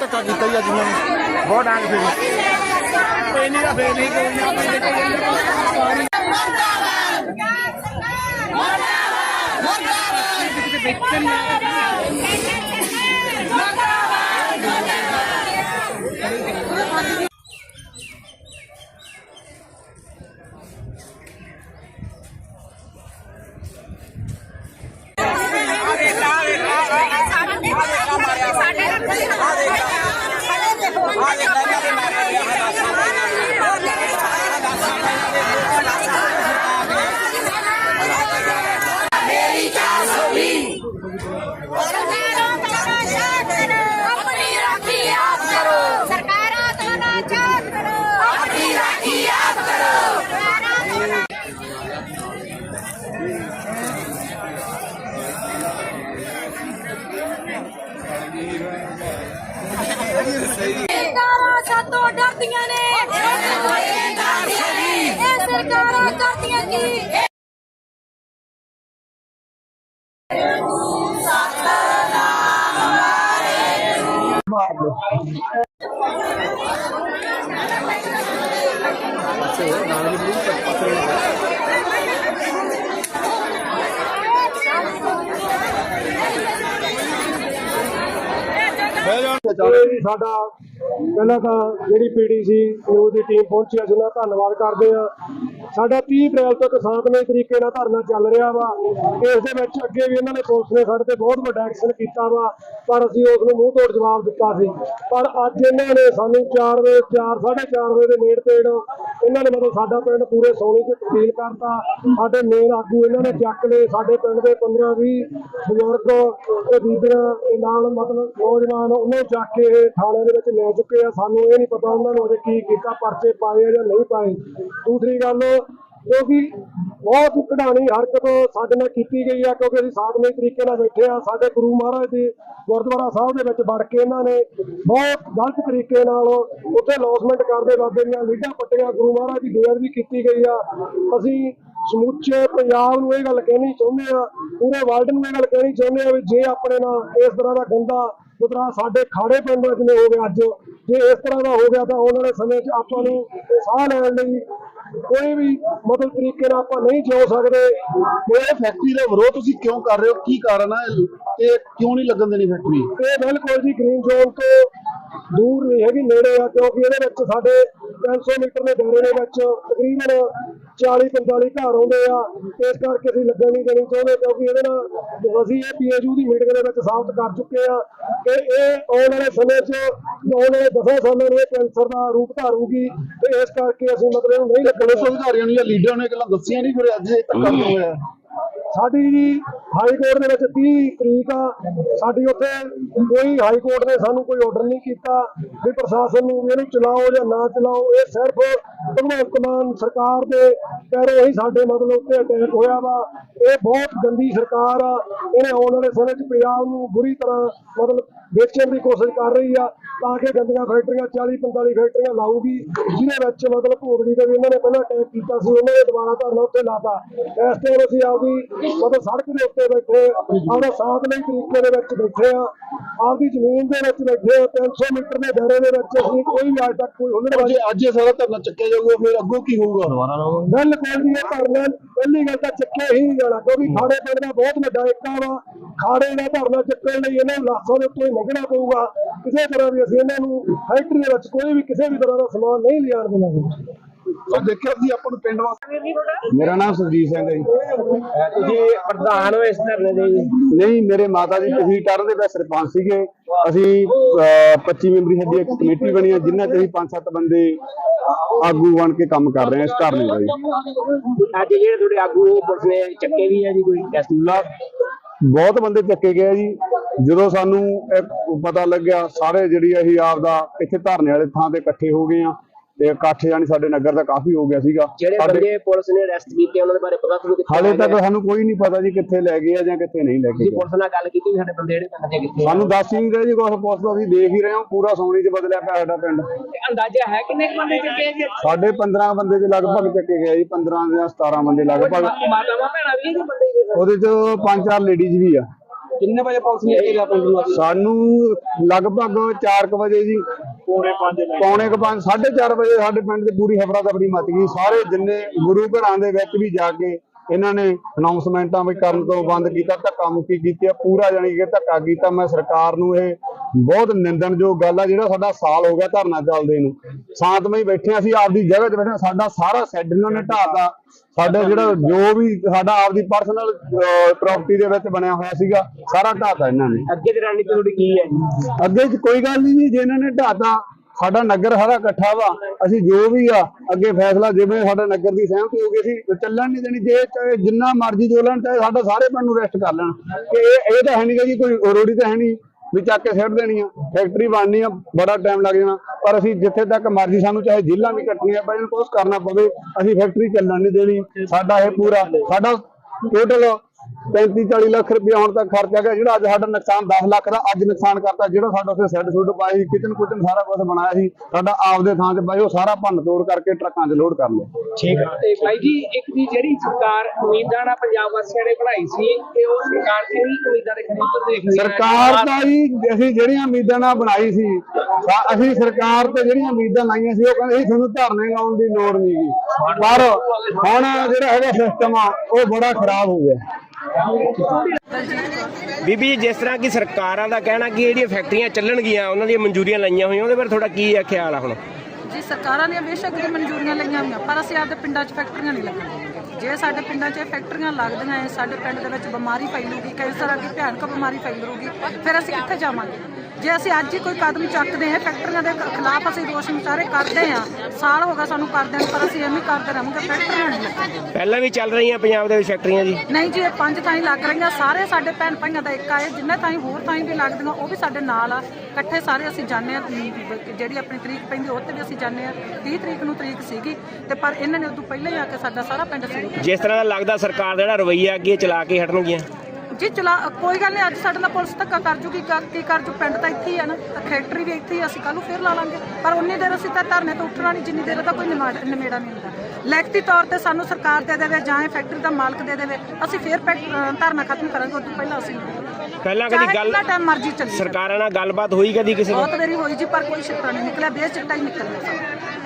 ਧੱਕਾ ਕੀਤਾ ਜੀ ਅੱਜ ਇਹਨਾਂ ਨੇ। ਬਹੁਤ ਡਾਂਗ ਫੇਰੀ। ਕੋਈ ਨਹੀਂ ਦਾ ਫੇਰ ਨਹੀਂ ਕੋਈ ਨਹੀਂ ਸਰਕਾਰਾਂ ਸਰਕਾਰਾਂ ਸਾਤੋਂ ਡਰਦੀਆਂ ਨੇ। ਇਹ ਸਰਕਾਰਾਂ ਕਰਦੀਆਂ ਕੀ? ਇਹ ਵੀ ਸਾਡਾ ਪਹਿਲਾਂ ਤਾਂ ਜਿਹੜੀ ਪੀੜੀ ਸੀ ਨਿਊਜ਼ ਦੀ ਟੀਮ ਪਹੁੰਚੀ ਅਸੀਂ ਉਹਨਾਂ ਦਾ ਧੰਨਵਾਦ ਕਰਦੇ ਆ। ਸਾਡਾ 30 ਅਪ੍ਰੈਲ ਤੋਂ ਕਿਸਾਨਮਈ ਤਰੀਕੇ ਨਾਲ ਧਰਨਾ ਚੱਲ ਰਿਹਾ ਵਾ। ਇਸ ਦੇ ਵਿੱਚ ਅੱਗੇ ਵੀ ਇਹਨਾਂ ਨੇ ਪੁਲਿਸ ਨੇ ਸਾਡੇ ਤੇ ਬਹੁਤ ਵੱਡਾ ਐਕਸ਼ਨ ਕੀਤਾ ਵਾ, ਪਰ ਅਸੀਂ ਉਸ ਨੂੰ ਮੂੰਹ ਤੋੜ ਜਵਾਬ ਦਿੱਤਾ ਸੀ। ਪਰ ਅੱਜ ਇਹਨਾਂ ਨੇ ਸਾਨੂੰ 4 ਵਜੇ 4 4:30 ਵਜੇ ਦੇ ਨੇੜ ਤੇੜ ਇਹਨਾਂ ਨੇ ਮਤਲਬ ਸਾਡਾ ਪਿੰਡ ਪੂਰੇ ਸੋਨੇ ਚ ਤਬਦੀਲ ਕਰਤਾ। ਸਾਡੇ ਮੇਨ ਆਗੂ ਇਹਨਾਂ ਨੇ ਚੱਕ ਲਏ, ਸਾਡੇ ਪਿੰਡ ਦੇ 15 20 ਬਜ਼ੁਰਗ ਤੇ ਬੀਬੀਆਂ ਦੇ ਨਾਲ ਮਤਲਬ ਨੌਜਵਾਨ, ਉਹਨੂੰ ਚੱਕ ਕੇ ਇਹ ਥਾਣੇ ਦੇ ਵਿੱਚ ਲੈ ਚੁੱਕੇ ਆ। ਸਾਨੂੰ ਇਹ ਨਹੀਂ ਪਤਾ ਉਹਨਾਂ ਨੂੰ ਅਜੇ ਕੀ ਕੀਤਾ, ਪਰਚੇ ਪਾਏ ਆ ਜਾਂ ਨਹੀਂ ਪਾਏ। ਦੂਸਰੀ ਗੱਲ ਕਿਉਂਕਿ ਬਹੁਤ ਕਢਾਣੀ ਹਰਕਤ ਸਾਡੇ ਨਾਲ ਕੀਤੀ ਗਈ ਆ, ਕਿਉਂਕਿ ਅਸੀਂ ਸਾਧਵੇਂ ਤਰੀਕੇ ਨਾਲ ਬੈਠੇ ਆ, ਸਾਡੇ ਗੁਰੂ ਮਹਾਰਾਜ ਦੇ ਗੁਰਦੁਆਰਾ ਸਾਹਿਬ ਦੇ ਵਿੱਚ ਵੜ ਕੇ ਇਹਨਾਂ ਨੇ ਬਹੁਤ ਗਲਤ ਤਰੀਕੇ ਨਾਲ ਉੱਥੇ ਲੌਸਮੈਂਟ ਕਰਦੇ ਬਾਬੇ ਦੀਆਂ ਲੀਡਾਂ ਪੱਟੀਆਂ ਗੁਰੂ ਮਹਾਰਾਜ ਦੀ ਬੇਅਦਬੀ ਕੀਤੀ ਗਈ ਆ। ਅਸੀਂ ਸਮੁੱਚੇ ਪੰਜਾਬ ਨੂੰ ਇਹ ਗੱਲ ਕਹਿਣੀ ਚਾਹੁੰਦੇ ਆ, ਪੂਰੇ ਵਰਲਡ ਨੂੰ ਇਹ ਗੱਲ ਕਹਿਣੀ ਚਾਹੁੰਦੇ ਆ ਵੀ ਜੇ ਆਪਣੇ ਨਾਲ ਇਸ ਤਰ੍ਹਾਂ ਦਾ ਗੰਦਾ ਪੁੱਤਰਾ ਸਾਡੇ ਖਾੜੇ ਪਿੰਡ ਵਿੱਚ ਨੇ ਹੋ ਗਿਆ ਅੱਜ ਜੇ ਇਸ ਤਰ੍ਹਾਂ ਦਾ ਹੋ ਗਿਆ ਤਾਂ ਆਉਣ ਵਾਲੇ ਸਮੇਂ 'ਚ ਆਪਾਂ ਨੂੰ ਸਾਹ ਲੈਣ ਲਈ ਕੋਈ ਵੀ ਮਤਲਬ ਤਰੀਕੇ ਨਾਲ ਆਪਾਂ ਨਹੀਂ ਜਿਉ ਸਕਦੇ। ਇਹ ਫੈਕਟਰੀ ਦਾ ਵਿਰੋਧ ਤੁਸੀਂ ਕਿਉਂ ਕਰ ਰਹੇ ਹੋ? ਕੀ ਕਾਰਨ ਹੈ ਇਹ ਕਿਉਂ ਨਹੀਂ ਲੱਗਣ ਦੇਣੀ ਫੈਕਟਰੀ ਇਹ ਬਿਲਕੁਲ ਜੀ ਗ੍ਰੀਨ ਜ਼ੋਨ ਤੋਂ ਦੂਰ ਨਹੀਂ ਹੈਗੀ ਨੇੜੇ ਆ ਕਿਉਂਕਿ ਇਹਦੇ ਵਿੱਚ ਸਾਡੇ 300 ਮੀਟਰ ਦੇ ਦਾਇਰੇ ਦੇ ਵਿੱਚ ਤਕਰੀਬਨ 40 45 ਘਰ ਆਉਂਦੇ ਆ। ਇਸ ਕਰਕੇ ਅਸੀਂ ਲੱਗਣ ਨਹੀਂ ਦੇਣੀ ਚਾਹੁੰਦੇ ਕਿਉਂਕਿ ਇਹਦੇ ਨਾਲ ਅਸੀਂ ਇਹ ਪੀਐਚਯੂ ਦੀ ਮੀਟਿੰਗ ਦੇ ਵਿੱਚ ਸਾਬਤ ਕਰ ਚੁੱਕੇ ਆ ਕਿ ਇਹ ਆਉਣ ਵਾਲੇ ਸਮੇਂ 'ਚ ਆਉਣ ਵਾਲੇ 10 ਸਾਲਾਂ ਨੂੰ ਇਹ ਕੈਂਸਰ ਦਾ ਰੂਪ ਧਾਰੂਗੀ ਤੇ ਇਸ ਕਰਕੇ ਅਸੀਂ ਮਤਲਬ ਨਹੀਂ ਲੱਗਣ ਅਧਿਕਾਰੀਆਂ ਨੂੰ ਜਾਂ ਲੀਡਰਾਂ ਨੂੰ ਇਹ ਗੱਲਾਂ ਦੱਸੀਆਂ ਨਹੀਂ ਫਿਰ ਅੱਜ ਇਹ ਧੱਕਾ ਕਿਉਂ ਹੋਇਆ। ਸਾਡੀ ਜੀ ਹਾਈ ਕੋਰਟ ਦੇ ਵਿੱਚ 30 ਤਰੀਕ ਆ। ਸਾਡੀ ਉੱਥੇ ਕੋਈ ਹਾਈ ਕੋਰਟ ਨੇ ਸਾਨੂੰ ਕੋਈ ਆਰਡਰ ਨਹੀਂ ਕੀਤਾ ਵੀ ਪ੍ਰਸ਼ਾਸਨ ਨੂੰ ਇਹਨੂੰ ਚਲਾਓ ਜਾਂ ਨਾ ਚਲਾਓ। ਇਹ ਸਿਰਫ ਭਗਵੰਤ ਮਾਨ ਸਰਕਾਰ ਦੇ ਪੈਰੋਂ ਹੀ ਸਾਡੇ ਮਤਲਬ ਉੱਤੇ ਅਟੈਕ ਹੋਇਆ ਵਾ। ਇਹ ਬਹੁਤ ਗੰਦੀ ਸਰਕਾਰ ਆ। ਇਹਨੇ ਆਉਣ ਵਾਲੇ ਸਮੇਂ 'ਚ ਪੰਜਾਬ ਨੂੰ ਬੁਰੀ ਤਰ੍ਹਾਂ ਮਤਲਬ ਵੇਚਣ ਦੀ ਕੋਸ਼ਿਸ਼ ਕਰ ਰਹੀ ਆ ਤਾਂ ਕਿ ਗੰਦੀਆਂ ਫੈਕਟਰੀਆਂ 40 45 ਫੈਕਟਰੀਆਂ ਲਾਊਗੀ, ਜਿਹਦੇ ਵਿੱਚ ਮਤਲਬ ਭੋਗੜੀ ਤੇ ਵੀ ਇਹਨਾਂ ਨੇ ਪਹਿਲਾਂ ਅਟੈਕ ਕੀਤਾ ਸੀ, ਉਹਨਾਂ ਨੇ ਦੁਬਾਰਾ ਧਰਨਾ ਉੱਥੇ ਲਾਤਾ। ਇਸ ਟਾਈਮ ਅਸੀਂ ਆਪਦੀ ਮਤਲਬ ਸੜਕ ਦੇ ਉੱਤੇ ਬੈਠੇ ਆਪਣਾ ਸਾਥ ਲਈ ਤਰੀਕੇ ਦੇ ਵਿੱਚ ਬੈਠੇ ਆ। ਆਪਦੀ ਜ਼ਮੀਨ ਦੇ ਵਿੱਚ ਬੈਠੇ ਆ। 300 ਮੀਟਰ ਦੇ ਦਾਇਰੇ ਦੇ ਵਿੱਚ ਅਸੀਂ ਕੋਈ ਅੱਜ ਤੱਕ ਕੋਈ ਹੁਲੜਬਾਜ਼ੀ ਅੱਜ ਇਹ ਸਾਰਾ ਧਰਨਾ ਚੱਕਿਆ ਜਾਊਗਾ ਫਿਰ ਅੱਗੋਂ ਕੀ ਹੋਊਗਾ? ਬਿਲਕੁਲ ਜੀ ਇਹ ਧਰਨਾ ਪਹਿਲੀ ਗੱਲ ਤਾਂ ਚੱਕਿਆ ਹੀ ਨਹੀਂ ਜਾਣਾ ਕਿਉਂਕਿ ਖਾੜੇ ਪਿੰਡ ਦਾ ਬਹੁਤ ਵੱਡਾ ਏਕਾ ਵਾ। ਖਾੜੇ ਦਾ ਧਰਨਾ ਚੱਕਣ ਲਈ ਇਹਨਾਂ ਨੂੰ ਲਾਸਾਂ ਦੇ ਉੱਤੇ ਲੰਘਣਾ ਪਊਗਾ। ਕਿਸੇ ਤਰ੍ਹਾਂ ਵੀ ਅਸੀਂ ਇਹਨਾਂ ਨੂੰ ਫੈਕਟਰੀ ਦੇ ਵਿੱਚ ਕੋਈ ਵੀ ਕਿਸੇ ਵੀ ਤਰ੍ਹਾਂ ਦਾ ਸਮਾਨ ਨਹੀਂ ਲਿਆਉਣ ਦੇਵਾਂਗੇ ਸੋ ਦੇਖਿਆ ਸੀ ਆਪਾਂ ਨੂੰ ਪਿੰਡ ਵਾਸਤੇ। ਮੇਰਾ ਨਾਮ ਸੁਰਜੀਤ ਸਿੰਘ ਹੈ ਜੀ। ਤੁਸੀਂ ਪ੍ਰਧਾਨ ਹੋ ਇਸ ਧਰਨੇ ਦੇ ਨਹੀਂ ਮੇਰੇ ਮਾਤਾ ਜੀ ਪਿਛਲੀ ਟਰਮ ਦੇ ਵਿੱਚ ਸਰਪੰਚ ਸੀਗੇ। ਅਸੀਂ ਅਹ, 25 ਮੈਂਬਰੀ ਸਾਡੀ ਇੱਕ ਕਮੇਟੀ ਬਣੀ ਹੈ ਜਿਨ੍ਹਾਂ ਚ ਅਸੀਂ 5-7 ਬੰਦੇ ਆਗੂ ਬਣ ਕੇ ਕੰਮ ਕਰ ਰਹੇ ਹਾਂ ਇਸ ਧਰਨੇ ਦਾ ਜੀ। ਅੱਜ ਜਿਹੜੇ ਤੁਹਾਡੇ ਆਗੂ ਉਹ ਪੁਲਿਸ ਨੇ ਚੱਕੇ ਵੀ ਆ ਜੀ ਕੋਈ ਟੈਸਟ ਬਹੁਤ ਬੰਦੇ ਚੱਕੇ ਗਏ ਜੀ। ਜਦੋਂ ਸਾਨੂੰ ਪਤਾ ਲੱਗਿਆ ਸਾਰੇ ਜਿਹੜੀ ਅਸੀਂ ਆਪਦਾ ਇੱਥੇ ਧਰਨੇ ਵਾਲੇ ਥਾਂ ਤੇ ਇਕੱਠੇ ਹੋ ਗਏ ਆ ਤੇ ਇਕੱਠ ਜਾਨੀ ਸਾਡੇ ਨਗਰ ਦਾ ਕਾਫੀ ਹੋ ਗਿਆ ਸੀਗਾ। ਜਿਹੜੇ ਸਾਡੇ- ਬੰਦੇ ਪੁਲਿਸ ਨੇ ਅਰੈਸਟ ਕੀਤੇ ਉਹਨਾਂ ਦੇ ਬਾਰੇ ਪਤਾ ਤੁਹਾਨੂੰ ਕਿੱਥੇ ਹਾਲੇ ਤੱਕ? ਸਾਨੂੰ ਕੋਈ ਨਹੀਂ ਪਤਾ ਜੀ ਕਿੱਥੇ ਲੈ ਗਏ ਆ ਜਾਂ ਕਿੱਥੇ ਨਹੀਂ ਲੈ ਕੇ ਤੁਸੀਂ ਗਏ ਪੁਲਿਸ ਨਾਲ ਗੱਲ ਕੀਤੀ ਵੀ ਸਾਡੇ ਬੰਦੇ ਜਿਹੜੇ ਪਿੰਡ ਦੇ ਕਿੱਥੇ ਆ? ਸਾਨੂੰ ਦੱਸ ਹੀ ਨਹੀਂ ਰਹੇ ਜੀ ਕੁਛ ਪੁਲਿਸ ਦਾ ਅਸੀਂ ਦੇਖ ਹੀ ਰਹੇ ਹਾਂ ਪੂਰਾ ਸੋਣੀ ਚ ਬਦਲਿਆ ਪਿਆ ਸਾਡਾ ਪਿੰਡ। ਤੇ ਅੰਦਾਜ਼ਾ ਹੈ ਕਿੰਨੇ ਕੁ ਬੰਦੇ ਚੱਕੇ ਜੀ? ਸਾਡੇ 15 ਬੰਦੇ ਦੇ ਲਗਭਗ ਚੱਕੇ ਗਏ ਜੀ 15 ਜਾਂ 17 ਬੰਦੇ ਲਗਭਗ। ਮਾਤਾਵਾਂ ਭੈਣਾਂ ਵੀ ਇਹ ਬੰਦੇ ਹੀ ਨੇ। ਉਹਦੇ ਚ ਪੰਜ ਚਾਰ ਲੇਡੀਜ਼ ਵੀ ਆ। ਕਿੰਨੇ ਵਜੇ ਪੁਲਿਸ ਨੇ ਘੇਰਿਆ ਪਿੰਡ ਨੂੰ ਸਾਨੂੰ ਲਗਭਗ 4 ਵਜੇ ਜੀ ਪੌਣੇ 5 ਪੌਣੇ 5 4:30 ਵਜੇ ਸਾਡੇ ਪਿੰਡ ਤੇ ਪੂਰੀ ਹਫਰਾ ਦਫੜੀ ਮਚ ਗਈ। ਸਾਰੇ ਜਿੰਨੇ ਗੁਰੂ ਘਰਾਂ ਦੇ ਵਿੱਚ ਵੀ ਜਾ ਕੇ ਇਹਨਾਂ ਨੇ ਅਨਾਉਂਸਮੈਂਟਾਂ ਵੀ ਕਰਨ ਤੋਂ ਬੰਦ ਕੀਤਾ ਧੱਕਾ ਮੁੱਕੀ ਕੀਤੀ ਆ ਪੂਰਾ ਜਾਣੀ ਕਿ ਧੱਕਾ ਕੀਤਾ। ਮੈਂ ਸਰਕਾਰ ਨੂੰ ਇਹ ਬਹੁਤ ਨਿੰਦਣਯੋਗ ਗੱਲ ਆ ਜਿਹੜਾ ਸਾਡਾ ਸਾਲ ਹੋ ਗਿਆ ਧਰਨਾ ਚੱਲਦੇ ਨੂੰ। ਸ਼ਾਂਤਮਈ ਬੈਠੇ ਅਸੀਂ ਆਪਦੀ ਜਗ੍ਹਾ ਤੇ ਬੈਠੇ। ਸਾਡਾ ਸਾਰਾ ਸੈੱਡ ਇਹਨਾਂ ਨੇ ਢਾਤਾ ਸਾਡਾ ਜਿਹੜਾ ਜੋ ਵੀ ਸਾਡਾ ਆਪਦੀ ਪਰਸਨਲ ਪ੍ਰਾਪਰਟੀ ਦੇ ਵਿੱਚ ਬਣਿਆ ਹੋਇਆ ਸੀਗਾ ਸਾਰਾ ਢਾਤਾ ਇਹਨਾਂ ਨੇ। ਅੱਗੇ ਦੀ ਰਣਨੀਤੀ ਤੁਹਾਡੀ ਕੀ ਹੈ ਜੀ? ਅੱਗੇ ਚ ਕੋਈ ਗੱਲ ਨਹੀਂ ਜੀ ਜੇ ਇਹਨਾਂ ਨੇ ਢਾਤਾ ਸਾਡਾ ਨਗਰ ਸਾਰਾ ਇਕੱਠਾ ਵਾ, ਅਸੀਂ ਜੋ ਵੀ ਆ, ਅੱਗੇ ਫੈਸਲਾ ਜਿਵੇਂ ਸਾਡਾ ਨਗਰ ਦੀ ਸਹਿਮਤੀ ਹੋ ਗਈ ਅਸੀਂ ਚੱਲਣ ਨਹੀਂ ਦੇਣੀ, ਜੇ ਚਾਹੇ ਜਿੰਨਾ ਮਰਜ਼ੀ ਜੋ ਲੈਣ, ਚਾਹੇ ਸਾਡਾ ਸਾਰੇ ਪਿੰਡ ਨੂੰ ਰੈਸਟ ਕਰ ਲੈਣ। ਕਿ ਇਹ ਇਹ ਤਾਂ ਹੈ ਨਹੀਂ ਗਾ ਜੀ, ਕੋਈ ਰੋੜੀ ਤਾਂ ਹੈ ਨਹੀਂ ਵੀ ਚੱਕ ਕੇ ਸਿੱਟ ਦੇਣੀ ਆ ਫੈਕਟਰੀ ਬਣਨੀ ਆ, ਬੜਾ ਟਾਈਮ ਲੱਗ ਜਾਣਾ। ਪਰ ਅਸੀਂ ਜਿੱਥੇ ਤੱਕ ਮਰਜ਼ੀ ਸਾਨੂੰ ਚਾਹੇ ਜੇਲ੍ਹਾਂ ਵੀ ਕੱਟਣੀਆਂ ਪੈ ਜਾਣ ਕੁਛ ਕਰਨਾ ਪਵੇ, ਅਸੀਂ ਫੈਕਟਰੀ ਚੱਲਣ ਨਹੀਂ ਦੇਣੀ, ਸਾਡਾ ਇਹ ਪੂਰਾ, ਸਾਡਾ ਟੋਟਲ 35 40 ਲੱਖ ਰੁਪਏ ਹੁਣ ਤੱਕ ਖਰਚਾ ਗਿਆ ਜਿਹੜਾ ਅੱਜ ਸਾਡਾ ਨੁਕਸਾਨ 10 ਲੱਖ ਦਾ ਅੱਜ ਨੁਕਸਾਨ ਕਰਤਾ ਜਿਹੜਾ ਸਾਡਾ ਉੱਥੇ ਸੈੱਡ ਸੁੱਡ ਪਾਈ ਕਿਚਨ ਕੁਚਨ ਸਾਰਾ ਕੁਝ ਬਣਾਇਆ ਸੀ ਸਾਡਾ ਆਪਦੇ ਥਾਂ ਤੇ ਪਾਈ ਉਹ ਸਾਰਾ ਭੰਨ ਤੋੜ ਕਰਕੇ ਟਰੱਕਾਂ 'ਚ ਲੋਡ ਕਰ ਲਿਆ। ਠੀਕ ਹੈ ਤੇ ਭਾਈ ਜੀ ਇੱਕ ਦੀ ਜਿਹੜੀ ਸਰਕਾਰ ਉਮੀਦਾਂ ਨਾਲ ਪੰਜਾਬ ਵਾਸੀਆਂ ਨੇ ਬਣਾਈ ਸੀ ਤੇ ਉਹ ਸਰਕਾਰ ਕਿਹੜੀ ਉਮੀਦਾਂ ਦੇ ਖਰੀਦ ਤੋਂ ਦੇਖਦੀ ਹੈ ਸਰਕਾਰ ਦਾ ਜੀ ਅਸੀਂ ਜਿਹੜੀਆਂ ਉਮੀਦਾਂ ਨਾਲ ਬਣਾਈ ਸੀ ਅਸੀਂ ਸਰਕਾਰ ਤੇ ਜਿਹੜੀਆਂ ਉਮੀਦਾਂ ਲਾਈਆਂ ਸੀ ਉਹ ਕਹਿੰਦੇ ਸੀ ਤੁਹਾਨੂੰ ਧਰਨੇ ਲਾਉਣ ਦੀ ਲੋੜ ਨਹੀਂ ਪਰ ਹੁਣ ਜਿਹੜਾ ਹੈਗਾ ਸਿਸਟਮ ਆ ਉਹ ਬੜਾ ਖਰਾਬ ਹੋ ਗਿਆ। ਬੀਬੀ ਜਿਸ ਤਰ੍ਹਾਂ ਕਿ ਸਰਕਾਰਾਂ ਦਾ ਕਹਿਣਾ ਕਿ ਜਿਹੜੀਆਂ ਫੈਕਟਰੀਆਂ ਚੱਲਣਗੀਆਂ, ਉਹਨਾਂ ਦੀਆਂ ਮਨਜ਼ੂਰੀਆਂ ਲਾਈਆਂ ਹੋਈਆਂ, ਉਹਦੇ ਬਾਰੇ ਤੁਹਾਡਾ ਕੀ ਹੈ ਖਿਆਲ ਆ ਹੁਣ? ਜੀ, ਸਰਕਾਰਾਂ ਨੇ ਬੇਸ਼ੱਕ ਦੀ ਮਨਜ਼ੂਰੀਆਂ ਲਈਆਂ ਹੋਈਆਂ, ਪਰ ਅਸੀਂ ਆਪਦੇ ਪਿੰਡਾਂ 'ਚ ਫੈਕਟਰੀਆਂ ਨਹੀਂ ਲੱਗਣ ਜੇ ਸਾਡੇ ਪਿੰਡਾਂ 'ਚ ਇਹ ਫੈਕਟਰੀਆਂ ਲੱਗਦੀਆਂ ਐ, ਸਾਡੇ ਪਿੰਡ ਦੇ ਵਿੱਚ ਬਿਮਾਰੀ ਫੈਲੂਗੀ, ਕਈ ਤਰ੍ਹਾਂ ਦੀ ਭਿਆਨਕ ਬਿਮਾਰੀ ਫੈਲੂਗੀ, ਫਿਰ ਅਸੀਂ ਕਿੱਥੇ ਜਾਵਾਂਗੇ? ਜੇ ਅਸੀਂ ਅੱਜ ਹੀ ਕੋਈ ਕਦਮ ਚੱਕਦੇ ਹਾਂ ਫੈਕਟਰੀਆਂ ਦੇ ਖਿਲਾਫ ਅਸੀਂ ਰੋਸ਼ ਮੁਜ਼ਾਹਰੇ ਕਰਦੇ ਹਾਂ ਸਾਲ ਹੋ ਗਿਆ ਸਾਨੂੰ ਕਰਦੇ ਨੂੰ ਪਰ ਅਸੀਂ ਐਵੇਂ ਕਰਦੇ ਰਹਾਂਗੇ ਫੈਕਟਰੀਆਂ ਨਹੀਂ ਲੱਗਣਗੀਆਂ ਪਹਿਲਾਂ ਵੀ ਚੱਲ ਰਹੀਆਂ ਪੰਜਾਬ ਦੇ ਵਿੱਚ ਫੈਕਟਰੀਆਂ ਜੀ? ਨਹੀਂ ਜੀ ਇਹ ਪੰਜ ਥਾਈਂ ਲੱਗ ਰਹੀਆਂ ਸਾਰੇ ਸਾਡੇ ਭੈਣ ਭਾਈਆਂ ਦਾ ਇੱਕ ਆਏ ਜਿੰਨੇ ਥਾਈਂ ਹੋਰ ਥਾਈਂ ਵੀ ਲੱਗਦੀਆਂ ਉਹ ਵੀ ਸਾਡੇ ਨਾਲ ਆ। ਇਕੱਠੇ ਸਾਰੇ ਅਸੀਂ ਜਾਂਦੇ ਆ ਜਿਹੜੀ ਆਪਣੀ ਤਰੀਕ ਪੈਂਦੀ ਉਹ ਤੇ ਵੀ ਅਸੀਂ ਜਾਂਦੇ ਆ 30 ਤਰੀਕ ਨੂੰ ਤਰੀਕ ਸੀਗੀ ਤੇ ਪਰ ਇਹਨਾਂ ਨੇ ਉਦੋਂ ਪਹਿਲਾਂ ਹੀ ਆ ਕੇ ਸਾਡਾ ਸਾਰਾ ਪਿੰਡ ਸੀ ਜਿਸ ਤਰ੍ਹਾਂ ਦਾ ਲੱਗਦਾ ਸਰਕਾਰ ਦਾ ਜਿਹੜਾ ਰਵਈਆ ਅੱਗੇ ਚਲਾ ਕੇ ਹਟਣਗੀਆਂ? ਜੀ ਚਲਾ ਕੋਈ ਗੱਲ ਨਹੀਂ ਅੱਜ ਸਾਡੇ ਨਾਲ ਪੁਲਿਸ ਧੱਕਾ ਕਰ ਜੂਗੀ ਕੀ ਕਰ ਜੂ ਪਿੰਡ ਤਾਂ ਇੱਥੇ ਹੀ ਆ ਨਾ ਤਾਂ ਫੈਕਟਰੀ ਵੀ ਇੱਥੇ ਹੀ ਆ, ਅਸੀਂ ਕੱਲ ਨੂੰ ਫੇਰ ਲਾ ਲਾਂਗੇ। ਪਰ ਉਨੀ ਦੇਰ ਅਸੀਂ ਤਾਂ ਧਰਨੇ ਤੋਂ ਉੱਠਣਾ ਨਹੀਂ ਜਿੰਨੀ ਦੇਰ ਦਾ ਕੋਈ ਨਿਮਾੜ- ਨਿਮੇੜਾ ਨਹੀਂ ਹੁੰਦਾ। ਲਿਖਤੀ ਤੌਰ ਤੇ ਸਾਨੂੰ ਸਰਕਾਰ ਦੇ ਦੇਵੇ ਜਾਂ ਇਹ ਫੈਕਟਰੀ ਦਾ ਮਾਲਕ ਦੇ ਦੇਵੇ ਅਸੀਂ ਫੇਰ ਧਰਨਾ ਖਤਮ ਕਰਾਂਗੇ ਉਦੋਂ ਪਹਿਲਾਂ ਅਸੀਂ। ਪਹਿਲਾਂ ਕਦੀ ਗੱਲ ਕਿੰਨਾ ਟਾਈਮ ਮਰਜ਼ੀ ਚੱਲੀ। ਸਰਕਾਰਾਂ ਨਾਲ ਗੱਲਬਾਤ ਹੋਈ ਕਦੀ ਕਿਸੇ ਨਾਲ? ਬਹੁਤ ਵਾਰੀ ਹੋਈ ਜੀ ਪਰ ਕੋਈ ਛਿੱਟਾ ਨਹੀਂ ਨਿਕਲਿਆ ਬੇਚਿੱਟਾ ਹੀ ਨਿਕਲਿਆ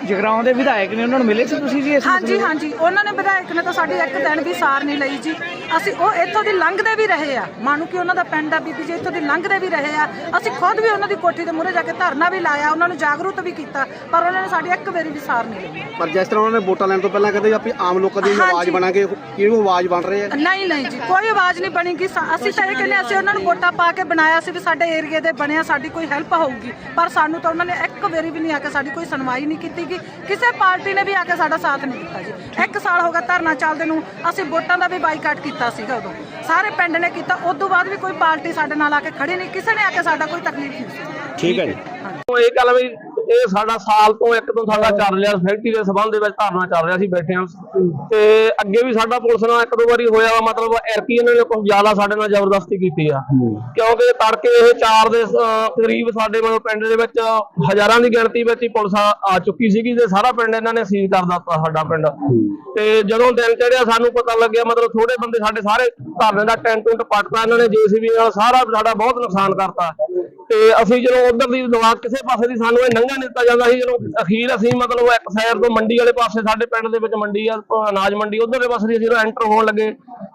ਜਗਰਾਉਂ ਦੇ ਵਿਧਾਇਕ ਨੇ ਉਹਨਾਂ ਨੂੰ ਮਿਲੇ ਸੀ ਤੁਸੀਂ ਜੀ ਇਸ ਹਾਂਜੀ ਹਾਂਜੀ ਉਹਨਾਂ ਨੇ ਵਿਧਾਇਕ ਨੇ ਤਾਂ ਸਾਡੀ ਇੱਕ ਦਿਨ ਵੀ ਸਾਰ ਨਹੀਂ ਲਈ ਜੀ। ਅਸੀਂ ਉਹ ਇੱਥੋਂ ਦੀ ਲੰਘਦੇ ਵੀ ਰਹੇ ਆ। ਮਾਨੂੰ ਕਿ ਉਹਨਾਂ ਦਾ ਪਿੰਡ ਆ ਬੀਬੀ ਜੀ ਇੱਥੋਂ ਦੀ ਲੰਘਦੇ ਵੀ ਰਹੇ ਆ। ਅਸੀਂ ਖੁਦ ਵੀ ਉਹਨਾਂ ਦੀ ਕੋਠੀ ਦੇ ਮੂਹਰੇ ਜਾ ਕੇ ਧਰਨਾ ਵੀ ਲਾਇਆ ਉਹਨਾਂ ਨੂੰ ਜਾਗਰੂਕ ਵੀ ਕੀਤਾ ਪਰ ਉਹਨਾਂ ਨੇ ਸਾਡੀ ਇੱਕ ਵਾਰੀ ਵੀ ਸਾਰ ਨਹੀਂ ਲਈ। ਪਰ ਜਿਸ ਤਰ੍ਹਾਂ ਉਹਨਾਂ ਨੇ ਵੋਟਾਂ ਲੈਣ ਤੋਂ ਪਹਿਲਾਂ ਕਹਿੰਦੇ ਵੀ ਆਪੀ ਆਮ ਲੋਕਾਂ ਦੀ। ਆਵਾਜ਼ ਬਣਾਂਗੇ ਕਿਹਨੂੰ ਆਵਾਜ਼ ਬਣ ਰਹੇ ਆ? ਨਹੀਂ ਨਹੀਂ ਜੀ ਕੋਈ ਆਵਾਜ਼ ਨਹੀਂ ਬਣੀਗੀ। ਅਸੀਂ ਤਾਂ ਇਹ ਕਹਿੰਦੇ ਅਸੀਂ ਉਹਨਾਂ ਨੂੰ ਵੋਟਾਂ ਪਾ ਕੇ ਬਣਾਇਆ ਸੀ ਵੀ ਸਾਡੇ ਏਰੀਏ ਦੇ ਬਣਿਆ ਸਾਡੀ ਕੋਈ ਹੈਲਪ ਹੋਊਗੀ। ਪਰ ਸਾਨੂੰ ਤਾਂ ਉਹਨਾਂ ਨੇ ਇੱਕ ਵਾਰੀ ਵੀ ਨਹੀਂ ਆ ਕੇ ਸਾਡੀ ਕੋਈ ਸੁਣਵਾਈ ਨਹੀਂ ਕੀਤੀਗੀ ਕਿਸੇ ਪਾਰਟੀ ਨੇ ਵੀ ਆ ਕੇ ਸਾਡਾ ਸਾਥ ਨਹੀਂ ਦਿੱਤਾ ਜੀ। ਇੱਕ ਸਾਲ ਹੋ ਗਿਆ ਧਰਨਾ ਚੱਲਦੇ ਨੂੰ ਅਸੀਂ ਵੋਟਾਂ ਦਾ ਵੀ ਬਾਈਕਾਟ ਕੀਤਾ ਸੀਗਾ ਉਦੋਂ। ਸਾਰੇ ਪਿੰਡ ਨੇ ਕੀਤਾ ਉਸ ਤੋਂ ਬਾਅਦ ਵੀ ਕੋਈ ਪਾਰਟੀ ਸਾਡੇ ਨਾਲ ਆ ਕੇ ਖੜੀ ਨਹੀਂ ਕਿਸੇ ਨੇ ਆ ਕੇ ਸਾਡਾ ਕੋਈ ਤਕਲੀਫ ਨਹੀਂ ਸੀ। ਠੀਕ ਹੈ ਜੀ। ਇਹ ਗੱਲ ਵੀ ਇਹ ਸਾਡਾ ਸਾਲ ਤੋਂ ਇੱਕ ਤੋਂ ਸਾਡਾ ਚੱਲ ਰਿਹਾ ਫੈਕਟਰੀ ਦੇ ਸਬੰਧ ਦੇ ਵਿੱਚ ਧਰਨਾ ਚੱਲ ਰਿਹਾ ਸੀ ਬੈਠੇ ਹਾਂ ਤੇ ਅੱਗੇ ਵੀ ਸਾਡਾ ਪੁਲਿਸ ਨਾਲ ਇੱਕ ਦੋ ਵਾਰੀ ਹੋਇਆ ਮਤਲਬ ਐਰਪੀ ਇਹਨਾਂ ਨੇ ਕੁਝ ਜ਼ਿਆਦਾ ਸਾਡੇ ਨਾਲ ਜ਼ਬਰਦਸਤੀ ਕੀਤੀ ਆ। ਕਿਉਂਕਿ ਤੜਕੇ ਇਹ 4 ਦੇ ਕਰੀਬ ਸਾਡੇ ਮਤਲਬ ਪਿੰਡ ਦੇ ਵਿੱਚ ਹਜ਼ਾਰਾਂ ਦੀ ਗਿਣਤੀ ਵਿੱਚ ਹੀ ਪੁਲਿਸ ਆ ਆ ਚੁੱਕੀ ਸੀਗੀ ਤੇ ਸਾਰਾ ਪਿੰਡ ਇਹਨਾਂ ਨੇ ਸੀਲ ਕਰ ਦਿੱਤਾ ਸਾਡਾ ਪਿੰਡ। ਤੇ ਜਦੋਂ ਦਿਨ ਚੜਿਆ ਸਾਨੂੰ ਪਤਾ ਲੱਗਿਆ ਮਤਲਬ ਥੋੜੇ ਬੰਦੇ ਸਾਡੇ ਸਾਰੇ ਧਰਨੇ ਦਾ ਟੈਂਟ ਟੁੰਟ ਪੱਟਤਾ ਇਹਨਾਂ ਨੇ ਜੀਸੀਬੀ ਨਾਲ ਸਾਰਾ ਸਾਡਾ ਬਹੁਤ ਨੁਕਸਾਨ ਕਰਤਾ। ਤੇ ਅਸੀਂ ਜਦੋਂ ਉਧਰ ਦੀ ਦਵਾ ਕਿਸੇ ਪਾਸੇ ਦੀ ਸਾਨੂੰ ਇਹ ਨੰਗਾ ਨਹੀਂ ਦਿੱਤਾ ਜਾਂਦਾ ਸੀ ਜਦੋਂ ਅਖੀਰ ਅਸੀਂ ਮਤਲਬ ਇੱਕ ਸਾਈਡ ਤੋਂ ਮੰਡੀ ਵਾਲੇ ਪਾਸੇ ਸਾਡੇ ਪਿੰਡ ਦੇ ਵਿੱਚ ਮੰਡੀ ਆ ਅਨਾਜ ਮੰਡੀ ਉਧਰ ਦੇ ਪਾਸੇ ਦੀ ਜਦੋਂ ਐਂਟਰ ਹੋਣ ਲੱਗੇ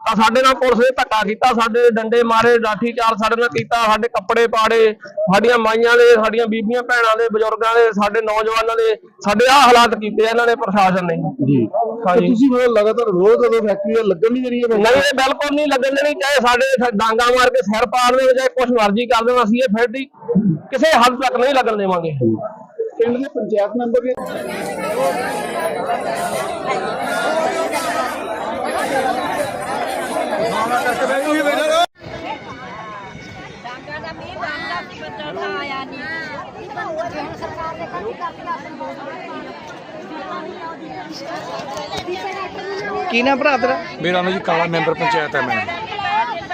ਤਾਂ ਸਾਡੇ ਨਾਲ ਪੁਲਿਸ ਨੇ ਧੱਕਾ ਕੀਤਾ ਸਾਡੇ ਡੰਡੇ ਮਾਰੇ ਲਾਠੀ ਚਾਰ ਸਾਡੇ ਨਾਲ ਕੀਤਾ ਸਾਡੇ ਕੱਪੜੇ ਪਾੜੇ ਸਾਡੀਆਂ ਮਾਈਆਂ ਦੇ ਸਾਡੀਆਂ ਬੀਬੀਆਂ ਭੈਣਾਂ ਦੇ ਬਜ਼ੁਰਗਾਂ ਦੇ ਸਾਡੇ ਨੌਜਵਾਨਾਂ ਦੇ ਸਾਡੇ ਆਹ ਹਾਲਾਤ ਕੀਤੇ ਆ ਇਹਨਾਂ ਨੇ ਪ੍ਰਸ਼ਾਸਨ ਨੇ। ਜੀ। ਹਾਂਜੀ। ਤੁਸੀਂ ਮਤਲਬ ਲਗਾਤਾਰ ਰੋਜ਼ ਜਦੋਂ ਫੈਕਟਰੀ ਲੱਗਣ ਨਹੀਂ ਦੇਣੀ ਹੈ ਨਹੀਂ ਇਹ ਬਿਲਕੁਲ ਨਹੀਂ ਲੱਗਣ ਦੇਣੀ ਚਾਹੇ ਸਾਡੇ ਡਾਂਗਾ ਮਾਰ ਕੇ ਸਿਰ ਪਾੜ ਦੇਣ ਚਾਹੇ ਕੁਛ ਮਰਜ਼ੀ ਕਰ ਦੇਣ ਅਸੀਂ ਇਹ ਫੈਕਟਰੀ ਕਿਸੇ ਹੱਦ ਤੱਕ ਨਹੀਂ ਲੱਗਣ ਦੇਵਾਂਗੇ। ਪਿੰਡ ਦੇ ਪੰਚਾਇਤ ਮੈਂਬਰ ਵੀ ਕੀ ਨਾ ਭਰਾ ਮੇਰਾ ਨਾਮ ਜੀ ਕਾਲਾ ਮੈਂਬਰ ਪੰਚਾਇਤ ਹੈ ਮੈਂ।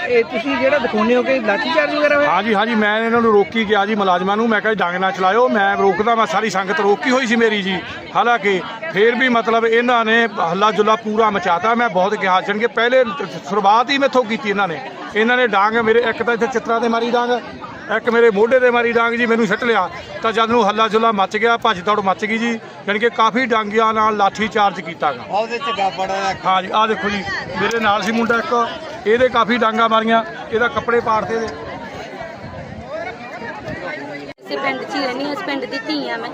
ਇਹ ਤੁਸੀਂ ਜਿਹੜਾ ਦਿਖਾਉਂਦੇ ਹੋ ਕਿ ਲਾਠੀ ਚਾਰਜ ਵਗੈਰਾ ਹੋਇਆ? ਹਾਂਜੀ ਹਾਂਜੀ ਮੈਂ ਇਹਨਾਂ ਨੂੰ ਰੋਕੀ ਗਿਆ ਜੀ ਮੁਲਾਜ਼ਮਾਂ ਨੂੰ। ਮੈਂ ਕਿਹਾ ਜੀ ਡੰਗ ਨਾ ਚਲਾਇਓ। ਮੈਂ ਰੋਕਦਾ ਮੈਂ ਸਾਰੀ ਸੰਗਤ ਰੋਕੀ ਹੋਈ ਸੀ ਮੇਰੀ ਜੀ। ਹਾਲਾਂਕਿ ਫੇਰ ਵੀ ਮਤਲਬ ਇਹਨਾਂ ਨੇ ਹੱਲਾ ਜੁੱਲਾ ਪੂਰਾ ਮਚਾਤਾ। ਮੈਂ ਬਹੁਤ ਕਿਹਾ ਚਣਗੇ ਪਹਿਲੇ ਸ਼ੁਰੂਆਤ ਹੀ ਮੈਥੋਂ ਕੀਤੀ ਇਹਨਾਂ ਨੇ। ਇਹਨਾਂ ਨੇ ਡਾਂਗ ਮੇਰੇ ਇੱਕ ਤਾਂ ਇੱਥੇ ਚਿੱਤਰਾ ਤੇ ਮਾਰੀ ਡਾਂਗ ਇੱਕ ਮੇਰੇ ਮੋਢੇ ਤੇ ਮਾਰੀ ਡਾਂਗ ਜੀ ਮੈਨੂੰ ਸਿੱਟ ਲਿਆ। ਤਾਂ ਜਦ ਨੂੰ ਹੱਲਾ ਜੁੱਲਾ ਮਚ ਗਿਆ ਭੱਜ ਦੌੜ ਮਚ ਗਈ ਜੀ। ਯਾਨੀ ਕਿ ਕਾਫੀ ਡਾਂਗਿਆਂ ਨਾਲ ਲਾਠੀ ਚਾਰਜ ਕੀਤਾ ਗਾ। ਉਹਦੇ ਚ ਗੱਬੜ ਹਾਂ ਜੀ ਆਹ ਦੇਖੋ ਜੀ ਮੇਰੇ ਨਾਲ ਸੀ ਮੁੰਡਾ ਇੱਕ। ਇਹਦੇ ਕਾਫੀ ਡਾਂਗਾ ਮਾਰੀਆਂ, ਇਹਦਾ ਕੱਪੜੇ ਪਾੜਤੇ ਇਹਦੇ ਇਸੇ ਪਿੰਡ 'ਚ ਹੀ ਰਹਿੰਦੀ ਹਾਂ, ਇਸ ਪਿੰਡ ਦੀ ਧੀ ਆ ਮੈਂ।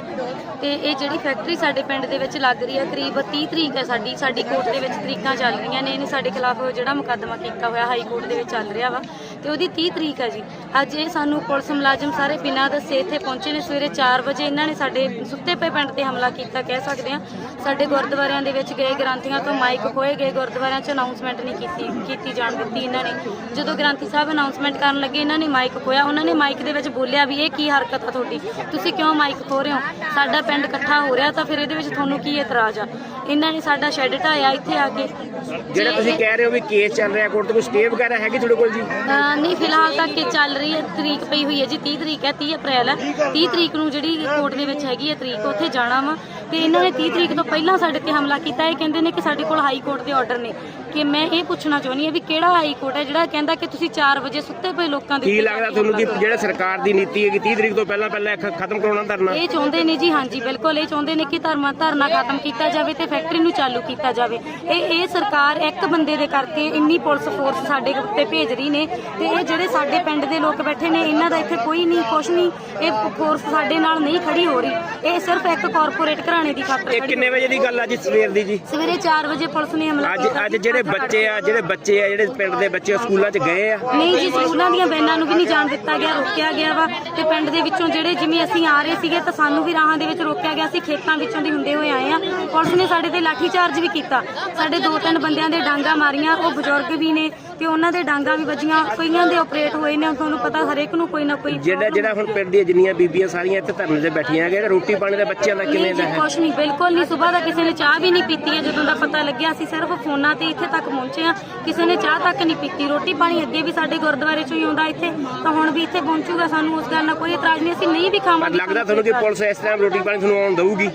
ਤੇ ਇਹ ਜਿਹੜੀ ਫੈਕਟਰੀ ਸਾਡੇ ਪਿੰਡ ਦੇ ਵਿੱਚ ਲੱਗ ਰਹੀ ਹੈ ਕਰੀਬ 30 ਤਰੀਕ ਹੈ ਸਾਡੀ ਸਾਡੀ ਕੋਰਟ ਦੇ ਵਿੱਚ ਤਰੀਕਾਂ ਚੱਲ ਰਹੀਆਂ ਨੇ। ਇਹਨੇ ਸਾਡੇ ਖਿਲਾਫ ਜਿਹੜਾ ਮੁਕੱਦਮਾ ਕੀਤਾ ਹੋਇਆ ਹਾਈ ਕੋਰਟ ਦੇ ਵਿੱਚ ਚੱਲ ਰਿਹਾ ਵਾ। ਤੇ ਉਹਦੀ 30 ਤਰੀਕ ਹੈ ਜੀ। ਅੱਜ ਇਹ ਸਾਨੂੰ ਪੁਲਿਸ ਮੁਲਾਜ਼ਮ ਸਾਰੇ ਬਿਨਾਂ ਦੱਸੇ ਇੱਥੇ ਪਹੁੰਚੇ ਨੇ। ਸਵੇਰੇ 4 ਵਜੇ ਇਹਨਾਂ ਨੇ ਸਾਡੇ ਸੁੱਤੇ ਪਏ ਪਿੰਡ ਤੇ ਹਮਲਾ ਕੀਤਾ, ਕਹਿ ਸਕਦੇ ਹਾਂ। ਸਾਡੇ ਗੁਰਦੁਆਰਿਆਂ ਦੇ ਵਿੱਚ ਗਏ ਗ੍ਰੰਥੀਆਂ ਤੋਂ ਮਾਈਕ ਖੋਏ ਗਏ ਗੁਰਦੁਆਰਿਆਂ 'ਚ ਅਨਾਉਂਸਮੈਂਟ ਨਹੀਂ ਕੀਤੀ ਕੀਤੀ ਜਾਣ ਦਿੱਤੀ ਇਹਨਾਂ ਨੇ। ਜਦੋਂ ਗ੍ਰੰਥੀ ਸਾਹਿਬ ਅਨਾਉਂਸਮੈਂਟ ਕਰਨ ਲੱਗੇ ਇਹਨਾਂ ਨੇ ਮਾਈਕ ਖੋਇਆ। ਉਹਨਾਂ ਨੇ ਮਾਈਕ ਦੇ ਵਿੱਚ ਬੋਲਿਆ ਵੀ ਇਹ ਕੀ ਹਰਕਤ ਆ ਤੁਹਾਡੀ? ਤੁਸੀਂ ਕਿਉਂ ਮਾਈਕ ਖੋ ਰਹੇ ਹੋ? ਸਾਡਾ ਪਿੰਡ ਇਕੱਠਾ ਹੋ ਰਿਹਾ ਤਾਂ ਫਿਰ ਇਹਦੇ ਵਿੱਚ ਤੁਹਾਨੂੰ ਕੀ ਇਤਰਾਜ਼ ਆ? ਇਹਨਾਂ ਨੇ ਸਾਡਾ ਸ਼ੈੱਡ ਢਾਇਆ ਇੱਥੇ ਆ ਕੇ। ਜਿਹੜਾ ਤੁਸੀਂ ਕਹਿ ਰਹੇ ਹੋ ਵੀ ਕੇਸ ਚੱਲ ਰਿਹਾ ਕੋਰਟ ਤੋਂ ਕੋਈ ਸਟੇ ਵਗੈਰਾ ਹੈਗੀ ਤੁਹਾਡੇ ਕੋਲ ਜੀ? ਨਹੀਂ ਫਿਲਹਾਲ ਤੱਕ ਇਹ ਚੱਲ ਰਹੀ ਹੈ ਤਰੀਕ ਪਈ ਹੋਈ ਹੈ ਜੀ 30 ਤਰੀਕ ਹੈ 30 ਅਪ੍ਰੈਲ ਹੈ। 30 ਤਰੀਕ ਨੂੰ ਜਿਹੜੀ ਕੋਰਟ ਦੇ ਵਿੱਚ ਹੈਗੀ ਹੈ ਤਰੀਕ ਉੱਥੇ ਜਾਣਾ ਵਾ। ਤੇ ਇਹਨਾਂ ਨੇ 30 ਤਰੀਕ ਤੋਂ ਪਹਿਲਾਂ ਸਾਡੇ ਤੇ ਹਮਲਾ ਕੀਤਾ। ਇਹ ਕਹਿੰਦੇ ਨੇ ਕਿ ਸਾਡੇ ਕੋਲ ਹਾਈ ਕੋਰਟ ਦੇ ਆਰਡਰ ਨੇ। ਕਿ ਮੈਂ ਇਹ ਪੁੱਛਣਾ ਚਾਹੁੰਦੀ ਹਾਂ ਵੀ ਕਿਹੜਾ ਹਾਈ ਕੋਰਟ ਹੈ ਜਿਹੜਾ ਕਹਿੰਦਾ ਕਿ ਤੁਸੀਂ 4 ਵਜੇ ਸੁੱਤੇ ਪਏ ਲੋਕਾਂ ਦੇ ਕੀ ਉੱਤੇ ਲੱਗਦਾ ਤੁਹਾਨੂੰ ਕਿ ਜਿਹੜਾ ਸਰਕਾਰ ਦੀ ਨੀਤੀ ਹੈਗੀ 30 ਤਰੀਕ ਤੋਂ ਪਹਿਲਾਂ ਪਹਿਲਾਂ ਇਹ ਖਤਮ ਕਰਾਉਣਾ ਧਰਨਾ? ਇਹ ਚਾਹੁੰਦੇ ਨੇ ਜੀ ਹਾਂਜੀ ਬਿਲਕੁਲ। ਇਹ ਚਾਹੁੰਦੇ ਨੇ ਕਿ ਧਰਮਾ ਧਰਨਾ ਖਤਮ ਕੀਤਾ ਜਾਵੇ ਤੇ ਫੈਕਟਰੀ ਨੂੰ ਚਾਲੂ ਕੀਤਾ ਜਾਵੇ। ਇਹ ਇਹ ਸਰਕਾਰ ਇੱਕ ਬੰਦੇ ਦੇ ਕਰਕੇ ਇੰਨੀ ਪੁਲਿਸ ਫੋਰਸ ਸਾਡੇ ਉੱਤੇ ਭੇਜ ਰਹੀ ਨੇ ਤੇ ਇਹ ਜਿਹੜੇ ਸਾਡੇ ਪਿੰਡ ਦੇ ਲੋਕ ਬੈਠੇ ਨੇ ਇਹਨਾਂ ਦਾ ਇੱਥੇ ਕੋਈ ਨਹੀਂ ਕੁਛ ਨਹੀਂ ਇਹ ਫੋਰਸ ਸਾਡੇ ਨਾਲ ਨਹੀਂ ਖੜੀ ਹੋ ਰਹੀ। ਇਹ ਸਿਰਫ ਇੱਕ ਕਾਰਪੋਰੇਟ ਘਰਾਣੇ ਦੀ ਖਾਤਰ ਇਹ ਖੜੀ ਕਿੰਨੇ ਵਜੇ ਦੀ ਗੱਲ ਆ ਜੀ ਸਵੇਰ ਦੀ ਜੀ? ਸਵੇਰੇ 4 ਵਜੇ ਪੁਲਿਸ ਨੇ ਹਮਲਾ ਅੱਜ ਕੀਤਾ ਅੱਜ ਜਿਹੜੇ ਬੱਚੇ ਆ, ਜਿਹੜੇ ਬੱਚੇ ਆ, ਜਿਹੜੇ ਪਿੰਡ ਦੇ ਬੱਚੇ ਸਕੂਲਾਂ 'ਚ ਗਏ ਆ? ਨਹੀਂ ਜੀ, ਸਕੂਲਾਂ ਦੀਆਂ ਵੈਨਾਂ ਨੂੰ ਵੀ ਨਹੀਂ ਜਾਣ ਦਿੱਤਾ ਗਿਆ, ਰੋਕਿਆ ਗਿਆ ਵਾ ਤੇ ਪਿੰਡ ਦੇ ਵਿੱਚੋਂ ਜਿਹੜੇ ਜਿਵੇਂ ਅਸੀਂ ਆ ਰਹੇ ਸੀਗੇ ਤਾਂ ਸਾਨੂੰ ਵੀ ਰਾਹਾਂ ਦੇ ਵਿੱਚ ਰੋਕਿਆ ਗਿਆ ਸੀ, ਖੇਤਾਂ ਵਿੱਚੋਂ ਦੀ ਹੁੰਦੇ ਹੋਏ ਆਏ ਆ। ਪੁਲਿਸ ਨੇ ਸਾਡੇ ਤੇ ਲਾਠੀ ਚਾਰਜ ਵੀ ਕੀਤਾ। ਸਾਡੇ ਦੋ ਤਿੰਨ ਬੰਦਿਆਂ ਦੇ ਡਾਂਗਾ ਮਾਰੀਆਂ, ਉਹ ਬਜ਼ੁਰਗ ਵੀ ਨੇ ਤੇ ਉਹਨਾਂ ਦੇ ਡਾਂਗਾ ਵੀ ਵੱਜੀਆਂ ਕਈਆਂ ਦੇ ਆਪਰੇਟ ਹੋਏ ਨੇ ਤੁਹਾਨੂੰ ਪਤਾ ਹਰੇਕ ਨੂੰ ਕੋਈ ਨਾ ਕੋਈ ਜਿਹੜਾ ਜਿਹੜਾ ਹੁਣ ਪਿੰਡ ਦੀਆਂ ਜਿੰਨੀਆਂ ਬੀਬੀਆਂ ਸਾਰੀਆਂ ਇੱਥੇ ਧਰਨੇ ਤੇ ਬੈਠੀਆਂ ਹੈਗੇ ਰੋਟੀ ਪਾਣੀ ਦੇ ਬੱਚਿਆਂ ਦਾ ਕਿਵੇਂ ਦਾ ਹੈ? ਕੁਛ ਨਹੀਂ ਬਿਲਕੁਲ ਨਹੀਂ। ਸਵੇਰ ਦਾ ਕਿਸੇ ਨੇ ਚਾਹ ਵੀ ਨਹੀਂ ਪੀਤੀ ਹੈ ਜਦੋਂ ਦਾ ਪਤਾ ਲੱਗਿਆ ਅਸੀਂ ਸਿਰਫ ਫੋਨਾਂ ਤੇ ਇੱਥੇ ਤੱਕ ਪਹੁੰਚੇ ਆ ਕਿਸੇ ਨੇ ਚਾਹ ਤੱਕ ਨਹੀਂ ਪੀਤੀ। ਰੋਟੀ ਪਾਣੀ ਅੱਗੇ ਵੀ ਸਾਡੇ ਗੁਰਦੁਆਰੇ ਚੋਂ ਹੀ ਆਉਂਦਾ ਇੱਥੇ ਤਾਂ ਹੁਣ ਵੀ ਇੱਥੇ ਪਹੁੰਚੂਗਾ ਸਾਨੂੰ ਉਸ ਗੱਲ ਨਾਲ ਕੋਈ ਇਤਰਾਜ਼ ਨਹੀਂ। ਅਸੀਂ ਨਹੀਂ ਵੀ ਖਾਵਾਂਗੇ ਲੱਗਦਾ ਤੁਹਾਨੂੰ ਕਿ ਪੁਲਿਸ ਇਸ ਟਾਈਮ ਰੋਟੀ ਪਾਣੀ ਤੁਹਾਨੂੰ ਆਉਣ ਦਊਗੀ?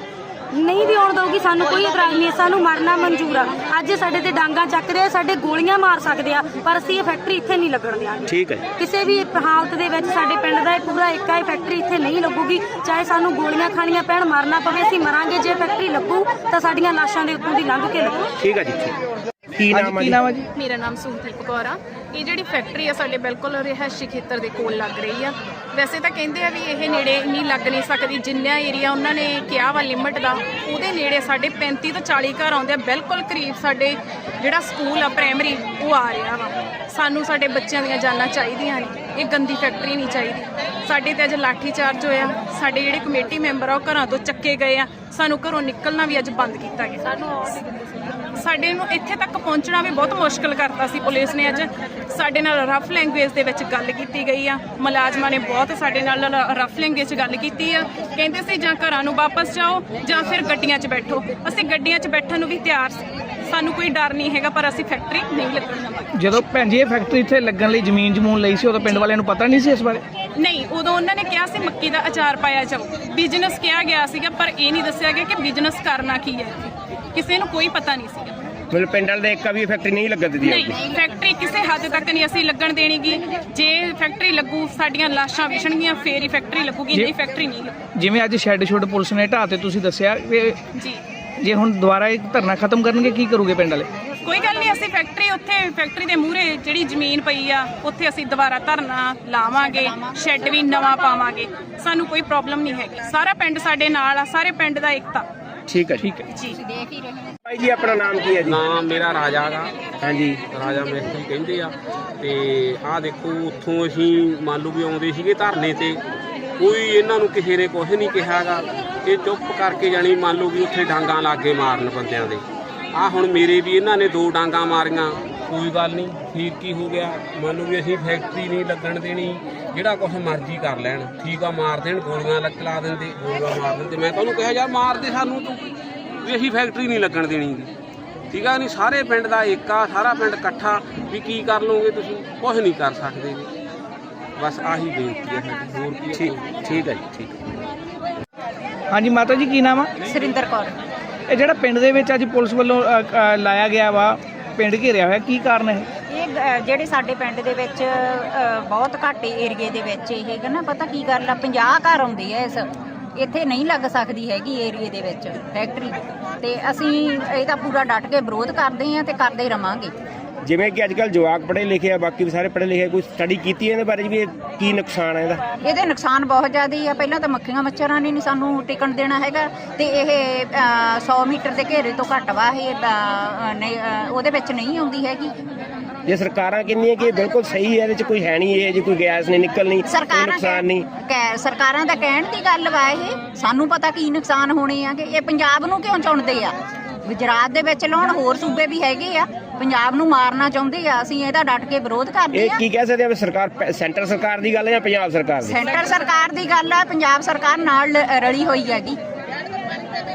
ਨਹੀਂ ਵੀ ਆਉਣ ਦਊਗੀ ਸਾਨੂੰ ਕੋਈ ਇਤਰਾਜ਼ ਨਹੀਂ ਹੈ, ਸਾਨੂੰ ਮਰਨਾ ਮਨਜ਼ੂਰ ਆ। ਅੱਜ ਸਾਡੇ ਤੇ ਡਾਂਗਾ ਚੱਕ ਰਹੇ ਸਾਡੇ ਗੋਲੀਆਂ ਮਾਰ ਸਕਦੇ ਆ ਪਰ ਅਸੀਂ ਇਹ ਫੈਕਟਰੀ ਇੱਥੇ ਨਹੀਂ ਲੱਗਣ ਦਿਆਂਗੇ। ਠੀਕ ਹੈ। ਕਿਸੇ ਵੀ ਹਾਲਤ ਦੇ ਵਿੱਚ ਸਾਡੇ ਪਿੰਡ ਦਾ ਇਹ ਪੂਰਾ ਇੱਕਾ ਹੀ ਫੈਕਟਰੀ ਇੱਥੇ ਨਹੀਂ ਲੱਗੂਗੀ। ਚਾਹੇ ਸਾਨੂੰ ਗੋਲੀਆਂ ਖਾਣੀਆਂ ਪੈਣ ਮਰਨਾ ਪਵੇ ਅਸੀਂ ਮਰਾਂਗੇ। ਜੇ ਫੈਕਟਰੀ ਲੱਗੂ ਤਾਂ ਸਾਡੀਆਂ ਲਾਸ਼ਾਂ ਦੇ ਉੱਤੋਂ ਦੀ ਲੰਘ ਕੇ ਲੱਗੂ। ਠੀਕ ਹੈ ਜੀ ਠੀਕ। ਕੀ ਨਾਮ ਹੈ ਜੀ? ਮੇਰਾ ਨਾਮ ਸੁਖਦੀਪ ਕੌਰ ਆ। ਇਹ ਜਿਹੜੀ ਫੈਕਟਰੀ ਆ ਸਾਡੇ ਬਿਲਕੁਲ ਰਿਹਾਇਸ਼ੀ ਖੇਤਰ ਦੇ ਕੋਲ ਲੱਗ ਰਹੀ ਆ। ਵੈਸੇ ਤਾਂ ਕਹਿੰਦੇ ਆ ਵੀ ਇਹ ਨੇੜੇ ਨਹੀਂ ਲੱਗ ਨਹੀਂ ਸਕਦੀ, ਜਿੰਨਾ ਏਰੀਆ ਉਹਨਾਂ ਨੇ ਕਿਹਾ ਵਾ ਲਿਮਟ ਦਾ, ਉਹਦੇ ਨੇੜੇ ਸਾਡੇ 35 ਤੋਂ 40 ਘਰ ਆਉਂਦੇ ਆ। ਬਿਲਕੁਲ ਕਰੀਬ ਸਾਡੇ ਜਿਹੜਾ ਸਕੂਲ ਆ ਪ੍ਰਾਇਮਰੀ ਉਹ ਆ ਰਿਹਾ ਵਾ। ਸਾਨੂੰ ਸਾਡੇ ਬੱਚਿਆਂ ਦੀਆਂ ਜਾਨਾਂ ਚਾਹੀਦੀਆਂ ਨੇ। ਇਹ ਗੰਦੀ ਫੈਕਟਰੀ ਨਹੀਂ ਚਾਹੀਦੀ। ਸਾਡੇ ਤੇ ਅੱਜ ਲਾਠੀ ਚਾਰਜ ਹੋਇਆ। ਸਾਡੇ ਜਿਹੜੇ ਕਮੇਟੀ ਮੈਂਬਰ ਆ, ਉਹ ਘਰਾਂ ਤੋਂ ਚੱਕੇ ਗਏ ਆ। ਸਾਨੂੰ ਘਰੋਂ ਨਿਕਲਣਾ ਵੀ ਅੱਜ ਬੰਦ ਕੀਤਾ ਗਿਆ। ਸਾਨੂੰ ਸਾਡੇ ਨੂੰ ਇੱਥੇ ਤੱਕ ਪਹੁੰਚਣਾ ਵੀ ਬਹੁਤ ਮੁਸ਼ਕਲ ਕਰਤਾ ਸੀ ਪੁਲਿਸ ਨੇ ਅੱਜ। ਸਾਡੇ ਨਾਲ ਰਫ ਲੈਂਗੁਏਜ ਦੇ ਵਿੱਚ ਗੱਲ ਕੀਤੀ ਗਈ ਆ। ਮੁਲਾਜ਼ਮਾਂ ਨੇ ਬਹੁਤ ਸਾਡੇ ਨਾਲ ਰਫ ਲੈਂਗੁਏਜ ਗੱਲ ਕੀਤੀ ਆ। ਕਹਿੰਦੇ ਸੀ ਜਾਂ ਘਰਾਂ ਨੂੰ ਵਾਪਸ ਜਾਓ ਜਾਂ ਫਿਰ ਗੱਡੀਆਂ 'ਚ ਬੈਠੋ। ਅਸੀਂ ਗੱਡੀਆਂ 'ਚ ਬੈਠਣ ਨੂੰ ਵੀ ਤਿਆਰ ਸੀ। ਸਾਨੂੰ ਕੋਈ ਡਰ ਨਹੀਂ ਹੈਗਾ ਪਰ ਅਸੀਂ ਫੈਕਟਰੀ ਨਹੀਂ ਲੱਗਣ ਦੇਵਾਂਗੇ ਜਦੋਂ ਭੈਣ ਜੀ ਇਹ ਫੈਕਟਰੀ ਇੱਥੇ ਲੱਗਣ ਲਈ ਜ਼ਮੀਨ ਜਮੂਨ ਲਈ ਸੀ ਉਦੋਂ ਪਿੰਡ ਵਾਲਿਆਂ ਨੂੰ ਪਤਾ ਨਹੀਂ ਸੀ ਇਸ ਬਾਰੇ? ਨਹੀਂ ਉਦੋਂ ਉਹਨਾਂ ਨੇ ਕਿਹਾ ਸੀ ਮੱਕੀ ਦਾ ਅਚਾਰ ਪਾਇਆ ਜਾਓ। ਬਿਜ਼ਨਸ ਕਿਹਾ ਗਿਆ ਸੀਗਾ ਪਰ ਇਹ ਨਹੀਂ ਦੱਸਿਆ ਗਿਆ ਕਿ ਬਿਜ਼ਨਸ ਕਰਨਾ ਕੀ ਹੈ। ਕਿਸੇ ਨੂੰ ਕੋਈ ਪਤਾ ਨਹੀਂ ਸੀਗਾ। ਮਤਲਬ ਪਿੰਡ ਵਾਲੇ ਦੇ ਇੱਕ ਵੀ ਫੈਕਟਰੀ ਨਹੀਂ ਲੱਗਣ ਦਿੰਦੀ ਨਹੀਂ ਫੈਕਟਰੀ ਕਿਸੇ ਹੱਦ ਤੱਕ ਨਹੀਂ ਅਸੀਂ ਲੱਗਣ ਦੇਣੀਗੀ। ਜੇ ਫੈਕਟਰੀ ਲੱਗੂ ਸਾਡੀਆਂ ਲਾਸ਼ਾਂ ਵਿਛਣਗੀਆਂ ਫੇਰ ਹੀ ਫੈਕਟਰੀ ਲੱਗੂਗੀ ਨਹੀਂ ਫੈਕਟਰੀ ਨਹੀਂ ਲੱਗੂ। ਜਿਵੇਂ ਅੱਜ ਸ਼ੈੱਡ ਸ਼ੁੱਡ ਪੁਲਿਸ ਨੇ ਢਾਹ ਤੇ ਤੁਸੀਂ ਦੱਸਿਆ ਵੀ ਜੀ। ਜੇ ਹੁਣ ਦੁਬਾਰਾ ਇਹ ਧਰਨਾ ਖਤਮ ਕਰਨਗੇ ਕੀ ਕਰੋਗੇ ਪਿੰਡ ਵਾਲੇ? ਕੋਈ ਗੱਲ ਨਹੀਂ ਅਸੀਂ ਫੈਕਟਰੀ ਉੱਥੇ ਫੈਕਟਰੀ ਦੇ ਮੂਹਰੇ ਜਿਹੜੀ ਜ਼ਮੀਨ ਪਈ ਆ ਉੱਥੇ ਅਸੀਂ ਦੁਬਾਰਾ ਧਰਨਾ ਲਾਵਾਂਗੇ ਸ਼ੈੱਡ ਵੀ ਨਵਾਂ ਪਾਵਾਂਗੇ। ਸਾਨੂੰ ਕੋਈ ਪ੍ਰੋਬਲਮ ਨਹੀਂ ਹੈਗੀ। ਸਾਰਾ ਪਿੰਡ ਸਾਡੇ ਨਾਲ ਆ ਸਾਰੇ ਪਿੰਡ ਦਾ ਇਕਤਾ ਠੀਕ ਹੈ ਠੀਕ ਹੈ ਜੀ ਭਾਈ ਜੀ ਆਪਣਾ ਨਾਮ ਕੀ ਹੈ ਜੀ? ਨਾਮ ਮੇਰਾ ਰਾਜਾ ਗਾ ਹਾਂਜੀ। ਰਾਜਾ ਮਿਸਤਰੀ ਕਹਿੰਦੇ ਆ। ਤੇ ਆਹ ਦੇਖੋ ਉੱਥੋਂ ਅਸੀਂ ਮੰਨ ਲਓ ਵੀ ਆਉਂਦੇ ਸੀਗੇ ਧਰਨੇ ਤੇ। ਕੋਈ ਇਹਨਾਂ ਨੂੰ ਕਿਸੇ ਨੇ ਕੁਝ ਨਹੀਂ ਕਿਹਾਗਾ ਇਹ ਚੁੱਪ ਕਰਕੇ ਜਾਣੀ ਮੰਨ ਲਓ ਵੀ ਉੱਥੇ ਡਾਂਗਾ ਲਾਗੇ ਮਾਰਨ ਬੰਦਿਆਂ ਦੇ। ਆ ਹੁਣ ਮੇਰੇ ਵੀ ਇਹਨਾਂ ਨੇ ਦੋ ਡਾਂਗਾ ਮਾਰੀਆਂ। ਕੋਈ ਗੱਲ ਨਹੀਂ ਠੀਕ ਕੀ ਹੋ ਗਿਆ? ਮੰਨ ਲਓ ਵੀ ਅਸੀਂ ਫੈਕਟਰੀ ਨਹੀਂ ਲੱਗਣ ਦੇਣੀ ਜਿਹੜਾ ਕੁਝ ਮਰਜ਼ੀ ਕਰ ਲੈਣ। ਠੀਕ ਆ ਮਾਰ ਦੇਣ ਗੋਲੀਆਂ ਲੱਗ ਲਾ ਦਿੰਦੇ ਗੋਲੀਆਂ ਮਾਰ ਦਿੰਦੇ। ਮੈਂ ਤੁਹਾਨੂੰ ਕਿਹਾ ਯਾਰ ਮਾਰ ਦੇ ਸਾਨੂੰ ਤੂੰ। ਵੀ ਅਸੀਂ ਫੈਕਟਰੀ ਨਹੀਂ ਲੱਗਣ ਦੇਣੀ। ਠੀਕ ਆ ਨਹੀਂ ਸਾਰੇ ਪਿੰਡ ਦਾ ਏਕਾ ਸਾਰਾ ਪਿੰਡ ਇਕੱਠਾ ਵੀ ਕੀ ਕਰ ਲਓਗੇ ਤੁਸੀਂ? ਕੁਝ ਨਹੀਂ ਕਰ ਸਕਦੇ ਜੀ। ਬਸ ਆਹੀ ਬੇਨਤੀ ਹੈ ਸਾਡੀ। ਹੋਰ ਕੀ ਠੀਕ ਠੀਕ ਹੈ ਜੀ ਠੀਕ ਹਾਂਜੀ ਮਾਤਾ ਜੀ ਕੀ ਨਾਮ ਆ? ਸੁਰਿੰਦਰ ਕੌਰ। ਇਹ ਜਿਹੜਾ ਪਿੰਡ ਦੇ ਵਿੱਚ ਅੱਜ ਪੁਲਿਸ ਵੱਲੋਂ ਅ, ਅ, ਲਾਇਆ ਗਿਆ ਵਾ ਪਿੰਡ ਘੇਰਿਆ ਹੋਇਆ ਕੀ ਕਾਰਨ ਹੈ ਇਹ ਅ, ਜਿਹੜੇ ਸਾਡੇ ਪਿੰਡ ਦੇ ਵਿੱਚ ਅ, ਬਹੁਤ ਘੱਟ ਏਰੀਏ ਦੇ ਵਿੱਚ ਇਹ ਹੈਗਾ ਨਾ ਪਤਾ ਕੀ ਗੱਲ ਆ 50 ਘਰ ਆਉਂਦੇ ਆ ਇਸ ਇੱਥੇ ਨਹੀਂ ਲੱਗ ਸਕਦੀ ਹੈਗੀ ਏਰੀਏ ਦੇ ਵਿੱਚ ਫੈਕਟਰੀ। ਤੇ ਅਸੀਂ ਇਹਦਾ ਪੂਰਾ ਡਟ ਕੇ ਵਿਰੋਧ ਕਰਦੇ ਆ ਤੇ ਕਰਦੇ ਰਵਾਂਗੇ। ਜਿਵੇਂ ਕਿ ਅੱਜ ਕੱਲ ਜਵਾਕ ਪੜ੍ਹੇ ਲਿਖੇ ਆ ਬਾਕੀ ਵੀ ਸਾਰੇ ਪੜ੍ਹੇ ਲਿਖੇ ਕੋਈ ਸਟੱਡੀ ਕੀਤੀ ਹੈ ਇਹਦੇ ਬਾਰੇ ਵੀ ਇਹ ਕੀ ਨੁਕਸਾਨ ਹੈ ਇਹਦਾ? ਇਹਦੇ ਨੁਕਸਾਨ ਬਹੁਤ ਜ਼ਿਆਦਾ ਆ। ਪਹਿਲਾਂ ਤਾਂ ਮੱਖੀਆਂ ਮੱਛਰਾਂ ਨੇ ਨਹੀਂ ਸਾਨੂੰ ਟਿਕਣ ਦੇਣਾ ਹੈਗਾ ਤੇ ਇਹ ਅ, 100 ਮੀਟਰ ਦੇ ਘੇਰੇ ਤੋਂ ਘੱਟ ਵਾ ਇਹ ਅ, ਨਹੀਂ, ਅ, ਉਹਦੇ ਵਿੱਚ ਨਹੀਂ ਆਉਂਦੀ ਹੈਗੀ। ਜੇ ਸਰਕਾਰਾਂ ਕਹਿੰਦੀਆਂ ਕਿ ਇਹ ਬਿਲਕੁਲ ਸਹੀ ਹੈ ਇਹਦੇ ਚ ਕੋਈ ਹੈ ਨਹੀਂ ਇਹ ਜੀ ਕੋਈ ਗੈਸ ਨਹੀਂ ਨਿਕਲਣੀ ਕੋਈ ਸਰਕਾਰਾਂ ਨੁਕਸਾਨ ਨਹੀਂ। ਕਹਿ- ਸਰਕਾਰਾਂ ਦਾ ਕਹਿਣ ਦੀ ਗੱਲ ਵਾ ਇਹ ਸਾਨੂੰ ਪਤਾ ਕੀ ਨੁਕਸਾਨ ਹੋਣੇ ਆ ਕਿ ਇਹ ਪੰਜਾਬ ਨੂੰ ਕਿਉਂ ਚੁਣਦੇ ਆ? ਗੁਜਰਾਤ ਦੇ ਵਿੱਚ ਲਾਉਣ ਹੋਰ ਸੂਬੇ ਵੀ ਹੈਗੇ ਆ। ਪੰਜਾਬ ਨੂੰ ਮਾਰਨਾ ਚਾਹੁੰਦੇ ਆ ਅਸੀਂ ਇਹਦਾ ਡਟ ਕੇ ਵਿਰੋਧ ਕਰਦੇ ਇਹ ਆ। ਕੀ ਕਹਿ ਸਕਦੇ ਆ ਵੀ ਸਰਕਾਰ ਪ- ਸੈਂਟਰ ਸਰਕਾਰ ਦੀ ਗੱਲ ਹੈ ਜਾਂ ਪੰਜਾਬ ਸਰਕਾਰ ਦੀ? ਸੈਂਟਰ ਸਰਕਾਰ ਦੀ ਗੱਲ ਆ ਪੰਜਾਬ ਸਰਕਾਰ ਨਾਲ ਲ- ਰਲੀ ਹੋਈ ਹੈਗੀ।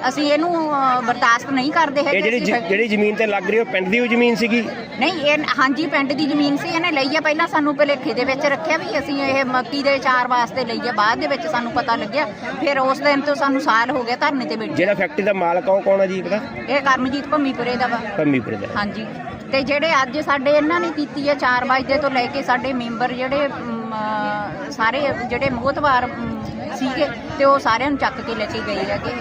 ਅਸੀਂ ਇਹਨੂੰ ਅ, ਬਰਦਾਸ਼ਤ ਨਹੀਂ ਕਰਦੇ ਇਹ ਹੈਗੇ ਜਿਹੜੀ ਅਸੀਂ ਜਿਹੜੀ ਜ਼ਮੀਨ ਤੇ ਲੱਗ ਰਹੀ ਉਹ ਪਿੰਡ ਦੀ ਉਹ ਜ਼ਮੀਨ ਸੀਗੀ? ਨਹੀਂ ਇਹ ਹਾਂਜੀ ਪਿੰਡ ਦੀ ਜ਼ਮੀਨ ਸੀ ਇਹਨੇ ਲਈ ਆ ਪਹਿਲਾਂ ਸਾਨੂੰ ਭੁਲੇਖੇ ਦੇ ਵਿੱਚ ਰੱਖਿਆ ਵੀ ਅਸੀਂ ਇਹ ਮੱਕੀ ਦੇ ਚਾਰ ਵਾਸਤੇ ਲਈ ਆ ਬਾਅਦ ਦੇ ਵਿੱਚ ਸਾਨੂੰ ਪਤਾ ਲੱਗਿਆ ਫਿਰ ਉਸ ਦਿਨ ਤੋਂ ਸਾਨੂੰ ਸਾਲ ਹੋ ਗਿਆ ਧਰਨੇ ਤੇ ਬੈਠੇ। ਜਿਹੜਾ ਫੈਕਟਰੀ ਦਾ ਮਾਲਕ ਆ ਉਹ ਕੌਣ ਹੈ ਜੀ ਪਤਾ? ਇਹ ਕਰਮਜੀਤ ਭੰਮੀਪੁਰੇ ਦਾ ਵਾ। ਪੰਮੀਪੁਰ ਦਾ। ਹਾਂਜੀ ਤੇ ਜਿਹੜੇ ਅੱਜ ਸਾਡੇ ਇਹਨਾਂ ਨੇ ਕੀਤੀ ਹੈ 4 ਵਜੇ ਤੋਂ ਲੈ ਕੇ ਸਾਡੇ ਮੈਂਬਰ ਜਿਹੜੇ ਅਮ, ਅਹ, ਸਾਰੇ ਜਿਹੜੇ ਮੋਹਤਵਾਰ ਅਮ, ਸੀਗੇ ਤੇ ਉਹ ਸਾਰਿਆਂ ਨੂੰ ਚੱਕ ਕੇ ਲੈ ਕੇ ਗਏ ਹੈਗੇ।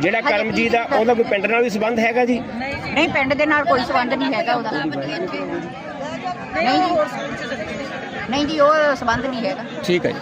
ਜਿਹੜਾ ਕਰਮਜੀਤ ਆ ਉਹਦਾ ਕੋਈ ਪਿੰਡ ਨਾਲ ਵੀ ਸੰਬੰਧ ਹੈਗਾ ਜੀ? ਨਹੀਂ ਪਿੰਡ ਦੇ ਨਾਲ ਕੋਈ ਸੰਬੰਧ ਨਹੀਂ ਹੈਗਾ ਉਹਦਾ। ਨਹੀਂ ਜੀ ਨਹੀਂ ਜੀ ਉਹ ਸੰਬੰਧ ਨਹੀਂ ਹੈਗਾ। ਠੀਕ ਹੈ ਜੀ।